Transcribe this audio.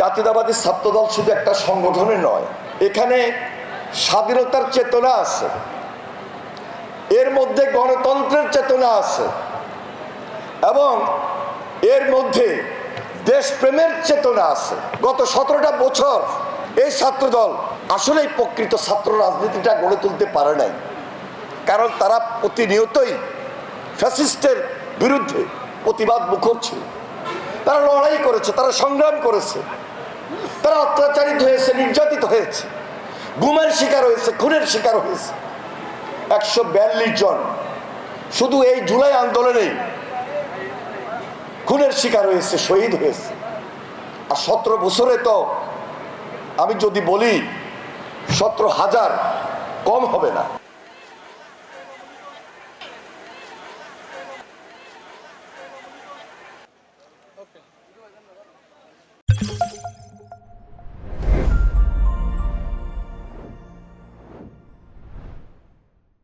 জাতীয়তাবাদী ছাত্রদল শুধু একটা সংগঠনে নয়, এখানে স্বাধীনতার চেতনা আছে, এর মধ্যে গণতন্ত্রের চেতনা আছে, এবং এর মধ্যে দেশপ্রেমের চেতনা আছে। গত সতেরোটা বছর এই ছাত্রদল আসলেই প্রকৃত ছাত্র রাজনীতিটা গড়ে তুলতে পারে নাই, কারণ তারা প্রতিনিয়তই ফ্যাসিস্টের বিরুদ্ধে প্রতিবাদ মুখর ছিল। তারা লড়াই করেছে, তারা সংগ্রাম করেছে তারা অত্যাচারিত হয়েছে, নির্যাতিত হয়েছে। গুমের শিকার হয়েছে, খুনের শিকার হয়েছে। একশো বিয়াল্লিশ জন। শুধু এই জুলাই আন্দোলনেই খুনের শিকার হয়েছে, শহীদ হয়েছে। আর সতেরো বছরে তো আমি যদি বলি, সতেরো হাজার কম হবে না।